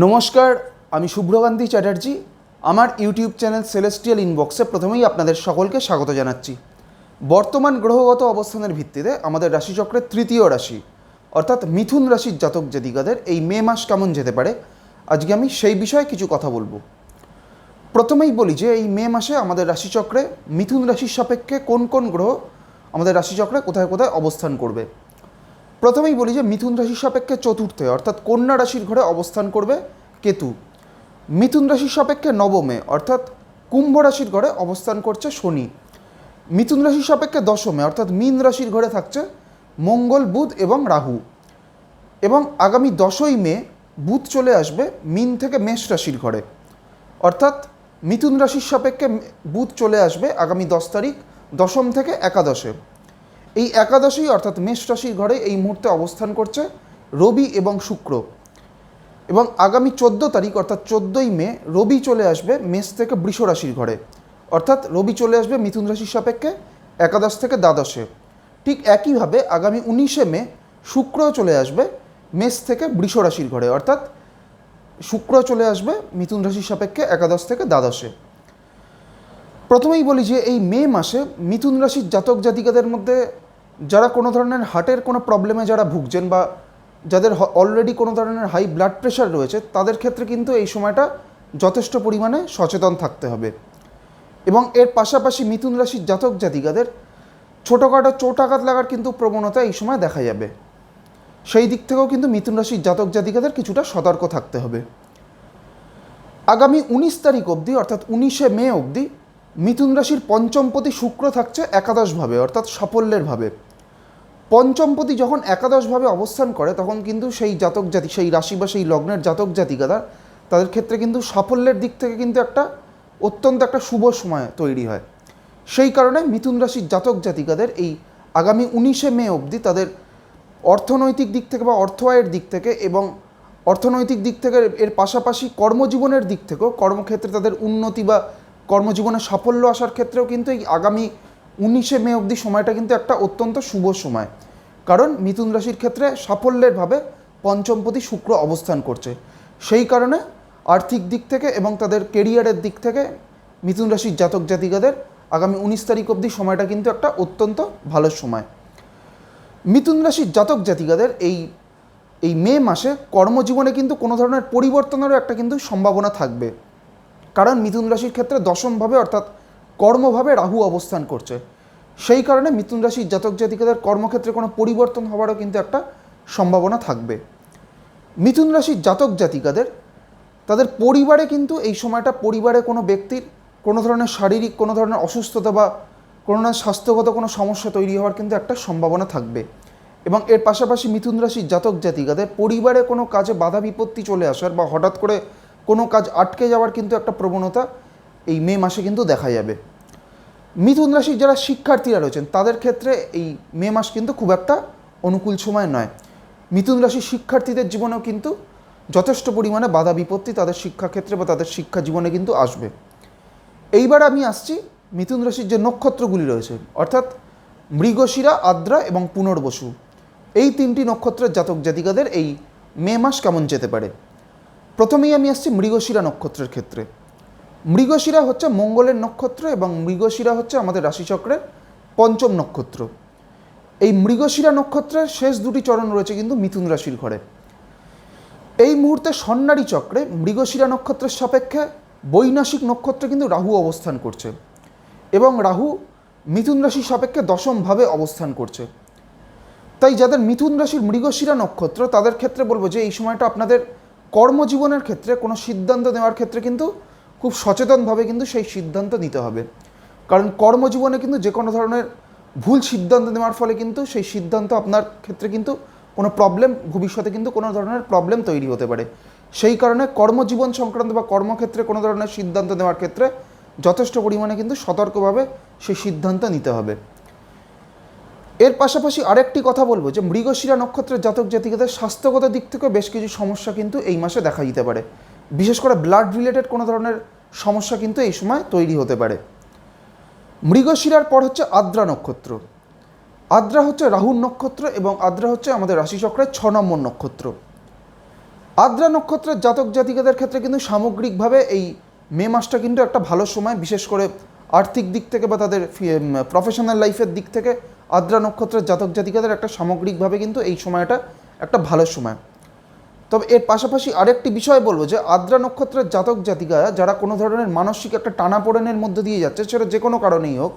নমস্কার, আমি শুভ্রকান্তি চ্যাটার্জি। আমার ইউটিউব চ্যানেল সেলেস্টিয়াল ইনবক্সে প্রথমেই আপনাদের সকলকে স্বাগত জানাচ্ছি। বর্তমান গ্রহগত অবস্থানের ভিত্তিতে আমাদের রাশিচক্রের তৃতীয় রাশি, অর্থাৎ মিথুন রাশির জাতক জাতিকাদের এই মে মাস কেমন যেতে পারে, আজকে আমি সেই বিষয়ে কিছু কথা বলব। প্রথমেই বলি যে এই মে মাসে আমাদের রাশিচক্রে মিথুন রাশির সাপেক্ষে কোন কোন গ্রহ আমাদের রাশিচক্রে কোথায় কোথায় অবস্থান করবে। প্রথমেই বলি যে মিথুন রাশির সাপেক্ষে চতুর্থে, অর্থাৎ কন্যা রাশির ঘরে অবস্থান করবে কেতু। মিথুন রাশির সাপেক্ষে নবমে, অর্থাৎ কুম্ভ রাশির ঘরে অবস্থান করছে শনি। মিথুন রাশির সাপেক্ষে দশমে, অর্থাৎ মীন রাশির ঘরে থাকছে মঙ্গল, বুধ এবং রাহু। এবং আগামী দশই মে, বুধ চলে আসবে মিন থেকে মেষ রাশির ঘরে। অর্থাৎ মিথুন রাশির সাপেক্ষে বুধ চলে আসবে আগামী দশ তারিখ, দশম থেকে একাদশে। এই একাদশী অর্থাৎ মেষ রাশির ঘরে এই মুহূর্তে অবস্থান করছে রবি এবং শুক্র। এবং আগামী চোদ্দ তারিখ অর্থাৎ চোদ্দোই মে রবি চলে আসবে মেষ থেকে বৃষ রাশির ঘরে। অর্থাৎ রবি চলে আসবে মিথুন রাশির সাপেক্ষে, একাদশ থেকে দ্বাদশে। ঠিক একইভাবে আগামী উনিশে মে শুক্র চলে আসবে মেষ থেকে বৃষ রাশির ঘরে। অর্থাৎ শুক্র চলে আসবে মিথুন রাশির সাপেক্ষে, একাদশ থেকে দ্বাদশে। প্রথমেই বলি যে এই মে মাসে মিথুন রাশির জাতক জাতিকাদের মধ্যে যারা কোনো ধরনের হার্টের কোনো প্রবলেমে যারা ভুগছেন বা যাদের অলরেডি কোনো ধরনের হাই ব্লাড প্রেশার রয়েছে, তাদের ক্ষেত্রে কিন্তু এই সময়টা যথেষ্ট পরিমাণে সচেতন থাকতে হবে। এবং এর পাশাপাশি মিথুন রাশির জাতক জাতিকাদের ছোটোখাটো চোটাঘাত লাগার কিন্তু প্রবণতা এই সময় দেখা যাবে। সেই দিক থেকেও কিন্তু মিথুন রাশির জাতক জাতিকাদের কিছুটা সতর্ক থাকতে হবে। আগামী উনিশ তারিখ অবধি, অর্থাৎ উনিশে মে অবধি, মিথুন রাশির পঞ্চমপতি শুক্র থাকছে একাদশভাবে অর্থাৎ সাফল্যের ভাবে। পঞ্চমপতি যখন একাদশভাবে অবস্থান করে, তখন কিন্তু সেই জাতক জাতি, সেই রাশি বা সেই লগ্নের জাতক জাতিকারা, তাদের ক্ষেত্রে কিন্তু সাফল্যের দিক থেকে কিন্তু একটা অত্যন্ত একটা শুভ সময় তৈরি হয়। সেই কারণে মিথুন রাশির জাতক জাতিকাদের এই আগামী উনিশে মে অবধি তাদের অর্থনৈতিক দিক থেকে বা অর্থ আয়ের দিক থেকে এবং অর্থনৈতিক দিক থেকে এর পাশাপাশি কর্মজীবনের দিক থেকেও কর্মক্ষেত্রে তাদের উন্নতি বা কর্মজীবনে সাফল্য আসার ক্ষেত্রেও কিন্তু এই আগামী উনিশে মে অবধি সময়টা কিন্তু একটা অত্যন্ত শুভ সময়। কারণ মিথুন রাশির ক্ষেত্রে সাফল্যের ভাবে পঞ্চমপতি শুক্র অবস্থান করছে। সেই কারণে আর্থিক দিক থেকে এবং তাদের কেরিয়ারের দিক থেকে মিথুন রাশির জাতক জাতিকাদের আগামী উনিশ তারিখ অবধি সময়টা কিন্তু একটা অত্যন্ত ভালো সময়। মিথুন রাশির জাতক জাতিকাদের এই এই মে মাসে কর্মজীবনে কিন্তু কোনো ধরনের পরিবর্তনেরও একটা কিন্তু সম্ভাবনা থাকবে। কারণ মিথুন রাশির ক্ষেত্রে দশমভাবে অর্থাৎ কর্মভাবে রাহু অবস্থান করছে। সেই কারণে মিথুন রাশির জাতক জাতিকাদের কর্মক্ষেত্রে কোনো পরিবর্তন হওয়ারও কিন্তু একটা সম্ভাবনা থাকবে। মিথুন রাশির জাতক জাতিকাদের, তাদের পরিবারে কিন্তু এই সময়টা পরিবারে কোনো ব্যক্তির কোনো ধরনের শারীরিক, কোনো ধরনের অসুস্থতা বা কোনো না স্বাস্থ্যগত কোনো সমস্যা তৈরি হওয়ার কিন্তু একটা সম্ভাবনা থাকবে। এবং এর পাশাপাশি মিথুন রাশির জাতক জাতিকাদের পরিবারে কোনো কাজে বাধা বিপত্তি চলে আসার বা হঠাৎ করে কোনো কাজ আটকে যাওয়ার কিন্তু একটা প্রবণতা এই মে মাসে কিন্তু দেখা যাবে। মিথুন রাশির যারা শিক্ষার্থীরা রয়েছেন, তাদের ক্ষেত্রে এই মে মাস কিন্তু খুব একটা অনুকূল সময় নয়। মিথুন রাশির শিক্ষার্থীদের জীবনেও কিন্তু যথেষ্ট পরিমাণে বাধা বিপত্তি তাদের শিক্ষাক্ষেত্রে বা তাদের শিক্ষা জীবনে কিন্তু আসবে। এইবার আমি আসছি মিথুন রাশির যে নক্ষত্রগুলি রয়েছে, অর্থাৎ মৃগশিরা, আদ্রা এবং পুনর্বসু। এই তিনটি নক্ষত্রের জাতক জাতিকাদের এই মে মাস কেমন যেতে পারে? প্রথমেই আমি আসছি মৃগশিরা নক্ষত্রের ক্ষেত্রে। মৃগশিরা হচ্ছে মঙ্গলের নক্ষত্র এবং মৃগশিরা হচ্ছে আমাদের রাশিচক্রের পঞ্চম নক্ষত্র। এই মৃগশিরা নক্ষত্রের শেষ দুটি চরণ রয়েছে কিন্তু মিথুন রাশির ঘরে। এই মুহূর্তে সন্ন্যারী চক্রে মৃগশিরা নক্ষত্রের সাপেক্ষে বৈনাশিক নক্ষত্রে কিন্তু রাহু অবস্থান করছে এবং রাহু মিথুন রাশির সাপেক্ষে দশমভাবে অবস্থান করছে। তাই যাদের মিথুন রাশির মৃগশিরা নক্ষত্র, তাদের ক্ষেত্রে বলব যে এই সময়টা আপনাদের কর্মজীবনের ক্ষেত্রে কোনো সিদ্ধান্ত নেওয়ার ক্ষেত্রে কিন্তু খুব সচেতনভাবে কিন্তু সেই সিদ্ধান্ত নিতে হবে। কারণ কর্মজীবনে কিন্তু যে কোনো ধরনের ভুল সিদ্ধান্ত নেওয়ার ফলে কিন্তু সেই সিদ্ধান্ত আপনার ক্ষেত্রে কিন্তু কোনো প্রবলেম ভবিষ্যতে কিন্তু কোনো ধরনের প্রবলেম তৈরি হতে পারে। সেই কারণে কর্মজীবন সংক্রান্ত বা কর্মক্ষেত্রে কোনো ধরনের সিদ্ধান্ত নেওয়ার ক্ষেত্রে যথেষ্ট পরিমাণে কিন্তু সতর্কভাবে সেই সিদ্ধান্ত নিতে হবে। এর পাশাপাশি আরেকটি কথা বলব যে, মৃগশিরা নক্ষত্রের জাতক জাতিকাদের স্বাস্থ্যগত দিক থেকে বেশ কিছু সমস্যা কিন্তু এই মাসে দেখা দিতে পারে। বিশেষ করে ব্লাড রিলেটেড কোনো ধরনের সমস্যা কিন্তু এই সময় তৈরি হতে পারে। মৃগশিরার পর হচ্ছে আদ্রা নক্ষত্র। আদ্রা হচ্ছে রাহুর নক্ষত্র এবং আদ্রা হচ্ছে আমাদের রাশিচক্রের ছ নম্বর নক্ষত্র। আদ্রা নক্ষত্রের জাতক জাতিকাদের ক্ষেত্রে কিন্তু সামগ্রিকভাবে এই মে মাসটা কিন্তু একটা ভালো সময়, বিশেষ করে আর্থিক দিক থেকে বা তাদের প্রফেশনাল লাইফের দিক থেকে আদ্রা নক্ষত্রের জাতক জাতিকাদের একটা সামগ্রিকভাবে কিন্তু এই সময়টা একটা ভালো সময়। তবে এর পাশাপাশি আরেকটি বিষয় বলব যে আদ্রা নক্ষত্রের জাতক জাতিকা যারা কোনো ধরনের মানসিক একটা টানাপোড়েনের মধ্যে দিয়ে যাচ্ছে, সেটা যে কোনো কারণেই হোক,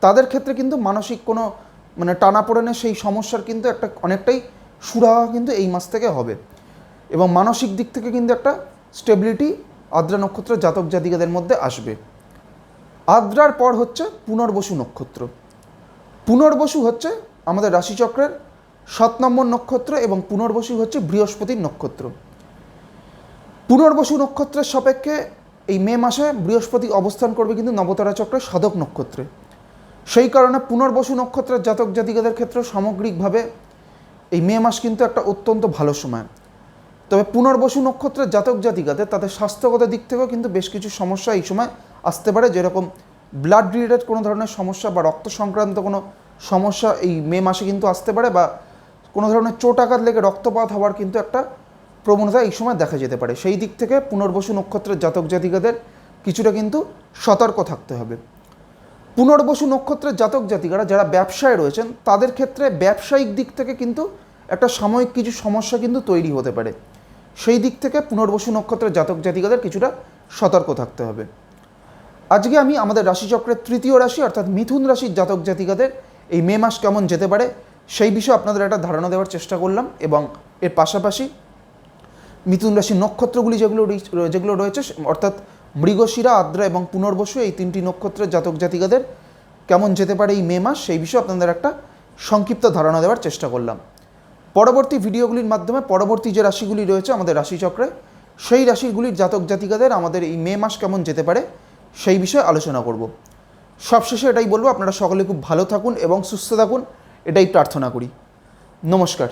তাদের ক্ষেত্রে কিন্তু মানসিক কোনো মানে টানাপোড়েনের সেই সমস্যার কিন্তু একটা অনেকটাই সুরাহা কিন্তু এই মাস থেকে হবে। এবং মানসিক দিক থেকে কিন্তু একটা স্টেবিলিটি আদ্রা নক্ষত্রের জাতক জাতিকাদের মধ্যে আসবে। আদ্রার পর হচ্ছে পুনর্বসু নক্ষত্র। পুনর্বসু হচ্ছে আমাদের রাশিচক্রের সাত নম্বর নক্ষত্র এবং পুনর্বসু হচ্ছে বৃহস্পতির নক্ষত্র। পুনর্বসু নক্ষত্রের সাপেক্ষে এই মে মাসে বৃহস্পতি অবস্থান করবে কিন্তু নবতারা চক্রের সাধক নক্ষত্রে। সেই কারণে পুনর্বসু নক্ষত্রের জাতক জাতিকাদের ক্ষেত্রে সামগ্রিকভাবে এই মে মাস কিন্তু একটা অত্যন্ত ভালো সময়। তবে পুনর্বসু নক্ষত্রের জাতক জাতিকাদের তাদের স্বাস্থ্যগত দিক থেকেও কিন্তু বেশ কিছু সমস্যা এই সময় আসতে পারে, যেরকম ব্লাড রিলেটেড কোনো ধরনের সমস্যা বা রক্ত সংক্রান্ত কোনো সমস্যা এই মে মাসে কিন্তু আসতে পারে বা কোনো ধরনের চোট আঘাত লেগে রক্তপাত হওয়ার কিন্তু একটা প্রবণতা এই সময় দেখা যেতে পারে। সেই দিক থেকে পুনর্বসু নক্ষত্রের জাতক জাতিকাদের কিছুটা কিন্তু সতর্ক থাকতে হবে। পুনর্বসু নক্ষত্রের জাতক জাতিকারা যারা ব্যবসায় রয়েছেন, তাদের ক্ষেত্রে ব্যবসায়িক দিক থেকে কিন্তু একটা সাময়িক কিছু সমস্যা কিন্তু তৈরি হতে পারে। সেই দিক থেকে পুনর্বসু নক্ষত্রের জাতক জাতিকাদের কিছুটা সতর্ক থাকতে হবে। আজকে আমি আমাদের রাশিচক্রের তৃতীয় রাশি অর্থাৎ মিথুন রাশির জাতক জাতিকাদের এই মে মাস কেমন যেতে পারে সেই বিষয়ে আপনাদের একটা ধারণা দেওয়ার চেষ্টা করলাম এবং এর পাশাপাশি মিথুন রাশির নক্ষত্রগুলি যেগুলো যেগুলো রয়েছে, অর্থাৎ মৃগশিরা, আদ্রা এবং পুনর্বসু, এই তিনটি নক্ষত্রের জাতক জাতিকাদের কেমন যেতে পারে এই মে মাস, সেই বিষয়ে আপনাদের একটা সংক্ষিপ্ত ধারণা দেওয়ার চেষ্টা করলাম। পরবর্তী ভিডিওগুলির মাধ্যমে পরবর্তী যে রাশিগুলি রয়েছে আমাদের রাশিচক্রে, সেই রাশিগুলির জাতক জাতিকাদের আমাদের এই মে মাস কেমন যেতে পারে, সেই বিষয়ে আলোচনা করব। সবশেষে এটাই বলব, আপনারা সকলে খুব ভালো থাকুন এবং সুস্থ থাকুন। এটাই প্রার্থনা করি। নমস্কার।